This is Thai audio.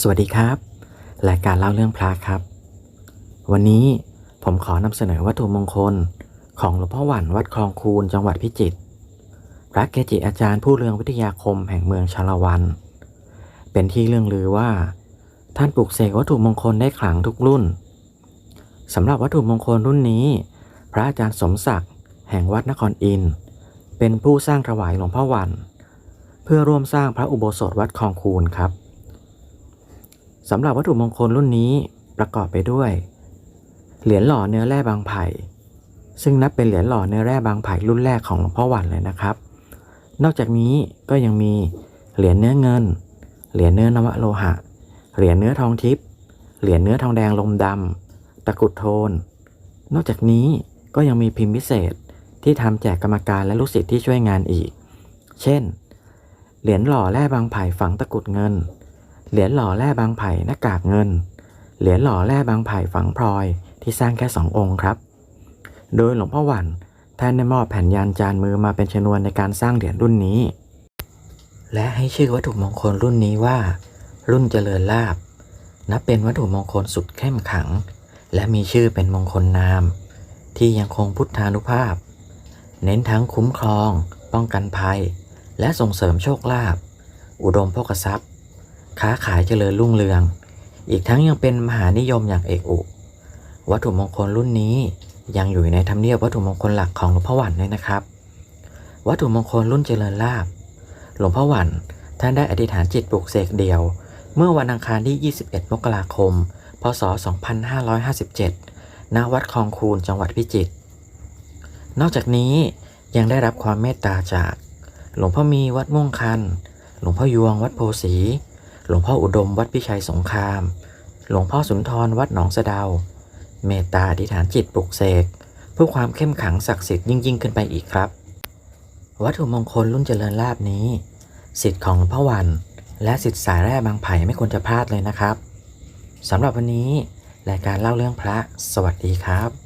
สวัสดีครับรายการเล่าเรื่องพระครับ วันนี้ผมขอนำเสนอวัตถุมงคลของหลวงพ่อหวันวัดคลองคูนจังหวัดพิจิตรพระเกจิอาจารย์ผู้เรืองวิทยาคมแห่งเมืองชาละวัน เป็นที่เรื่องลือว่า ท่านปลูกเสกวัตถุมงคลได้ขลังทุกรุ่นสำหรับวัตถุมงคลรุ่นนี้ พระอาจารย์สมศักดิ์แห่งวัดนครอิน เป็นผู้สร้างถวายหลวงพ่อหวัน เพื่อร่วมสร้างพระอุโบสถวัดคลองคูนครับ สำหรับวัตถุมงคลรุ่นนี้ประกอบไปด้วย เหรียญหล่อเนื้อแร่บางไผ่ ซึ่งนับเป็นเหรียญหล่อเนื้อแร่บางไผ่รุ่นแรกของหลวงพ่อหวันเลยนะครับ นอกจากนี้ก็ยังมีเหรียญเนื้อเงิน เหรียญเนื้อนวโลหะ เหรียญเนื้อทองทิพย์ เหรียญเนื้อทองแดงลมดำตะกุดโทน นอกจากนี้ก็ยังมีพิมพ์พิเศษที่ทำแจกกรรมการและลูกศิษย์ที่ช่วยงานอีก เช่น เหรียญหล่อแร่บางไผ่ฝังตะกุดเงิน เหรียญหล่อแร่บางไผ่หน้ากากเงิน เหรียญหล่อแร่บางไผ่ฝังพลอยที่สร้างแค่สององค์ครับ โดยหลวงพ่อหวันท่านได้มอบแผ่นยันจานมือมาเป็นชนวนในการสร้างเหรียญรุ่นนี้ และให้ชื่อวัตถุมงคลรุ่นนี้ว่า รุ่นเจริญลาบ นับเป็นวัตถุมงคลสุดเข้มขัง และมีชื่อเป็นมงคลนาม ที่ยังคงพุทธานุภาพ เน้นทั้งคุ้มครอง ป้องกันภัย และส่งเสริมโชคลาภอุดมโภคทรัพย์ ค้าขายเจริญรุ่งเรือง อีกทั้งยังเป็นมหานิยมอย่างเอกอุ วัตถุมงคลรุ่นนี้ยังอยู่ในธรรมเนียบวัตถุมงคลหลักของหลวงพ่อหวันด้วยนะครับ วัตถุมงคลรุ่นเจริญลาบหลวงพ่อหวันท่านได้อธิษฐานจิตปลุกเสกเดียว เมื่อวันอังคารที่ 21 มกราคม พศ 2557 ณ วัดคลองคูนจังหวัดพิจิตร นอกจากนี้ยังได้รับความเมตตาจาก หลวงพ่อมีวัดม่วงคัน หลวงพ่อยวงวัดโพสี ลวงพ่ออุดมวัดพิชัยสงคราม หลวงพ่อสุนทรวัดหนองสะเดา เมตตาอธิษฐานจิตปลุกเสกเพื่อความเข้มขังศักดิ์สิทธิ์ยิ่งยิ่งขึ้นไปอีกครับ วัตถุมงคลรุ่นเจริญลาบนี้ สิทธิ์ของหลวงพ่อวัน และสิทธิ์สายแร่บางไผ่ไม่ควรจะพลาดเลยนะครับสำหรับวันนี้รายการเล่าเรื่องพระ สวัสดีครับ